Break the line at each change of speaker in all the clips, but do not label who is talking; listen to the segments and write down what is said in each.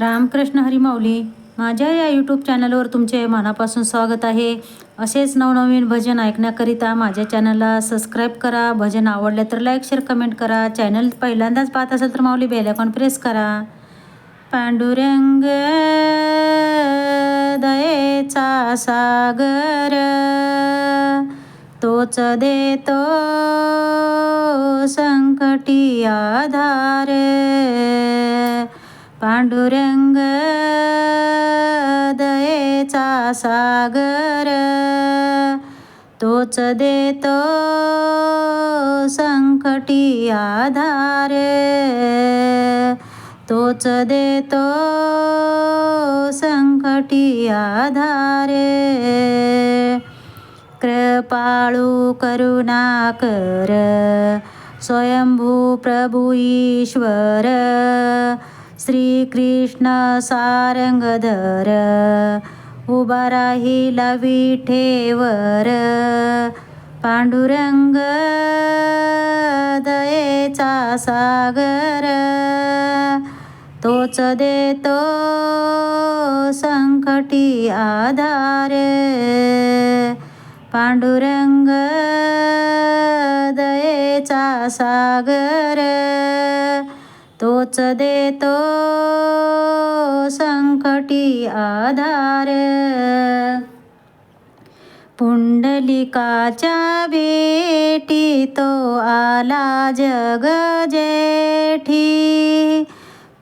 रामकृष्ण हरिमाऊली माझ्या या यूट्यूब चॅनलवर तुमचे मनापासून स्वागत आहे. असेच नवनवीन भजन ऐकण्याकरिता माझ्या चॅनलला सबस्क्राईब करा. भजन आवडले तर लाईक शेअर कमेंट करा. चॅनल पहिल्यांदाच पाहत असेल तर माऊली बेल प्रेस करा. पांडुरंग दयेचा सागर तोच देतो संकटी आधार. पांडुरंग दयेचा सागर. तोच देतो संकटी आधार. तोच देतो संकटी आधार. कृपाळू करुणाकर स्वयंभू प्रभु ईश्वर. श्रीकृष्ण सारंगधर उभा राहिला विठेवर. पांडुरंग दयेचा सागर तोच देतो संकटी आधार. पांडुरंग दयेचा सागर तोच देतो संकटी आधार. पुंडलिकाच्या बेटी तो आला जग जेठी.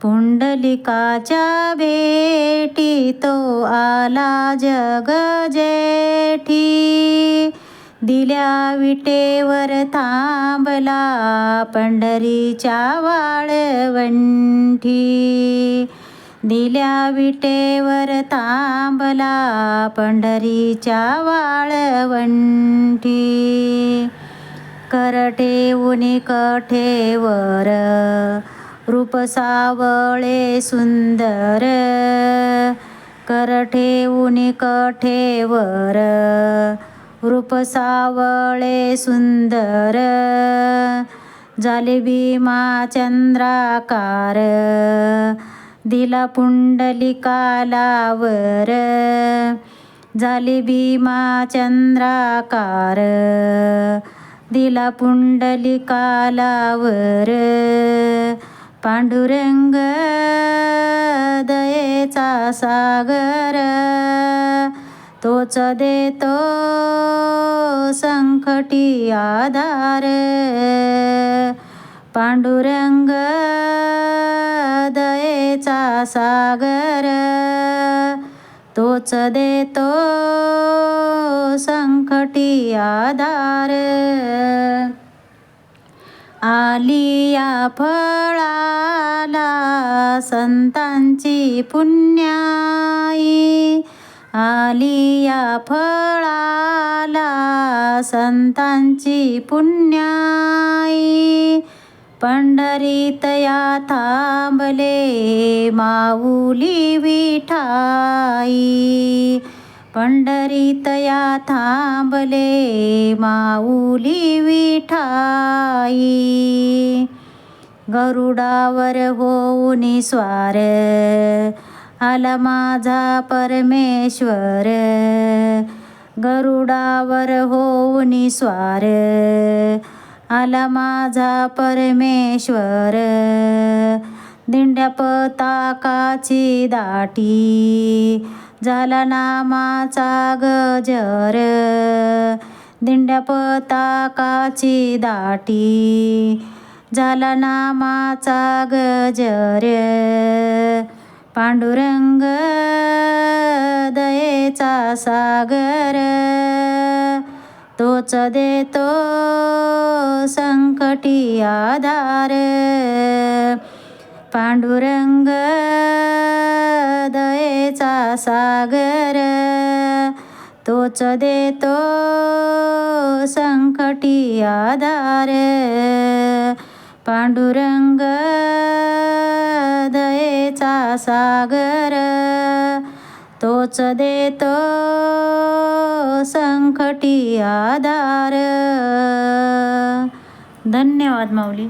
पुंडलिकाच्या बेटी तो आला जग जेठी. दिल्या विटेवर थांबला पंढरीच्या वाळवंठी दिल्या विटेवर थांबला पंढरीच्या वाळवंठी करठेऊन कठेवर रूप सावळे सुंदर. करठेऊन कठेवर रूप सावळे सुंदर झाले भीमा चंद्राकार दिला पुंडलिकालावर झाले भीमा चंद्राकार दिला पुंडलिकालावर पांडुरंग दयेचा सागर तोच देतो संकटी आधार. पांडुरंग दयेचा सागर. तोच देतो संकटी आधार. आलिया फळाला संतांची पुण्याई. आलिया फळाला संतांची पुण्याई. पंढरीत या थांबले माऊली विठाई. पंढरीत या थांबले माऊली विठाई. गरुडावर होऊनी स्वार आला माझा परमेश्वर. गरुडावर होऊन स्वार. आला माझा परमेश्वर. दिंड्या पताकाची दाटी. झाला नामाचा गजर. दिंड्या पताकाची दाटी. झाला नामाचा गजर. पांडुरंग दयेचा सागर. तोच देतो संकटी आधार. पांडुरंग दयेचा सागर. तोच देतो संकटी आधार. पांडुरंग दयेचा सागर तोच देतो संकटी आधार. धन्यवाद माऊली.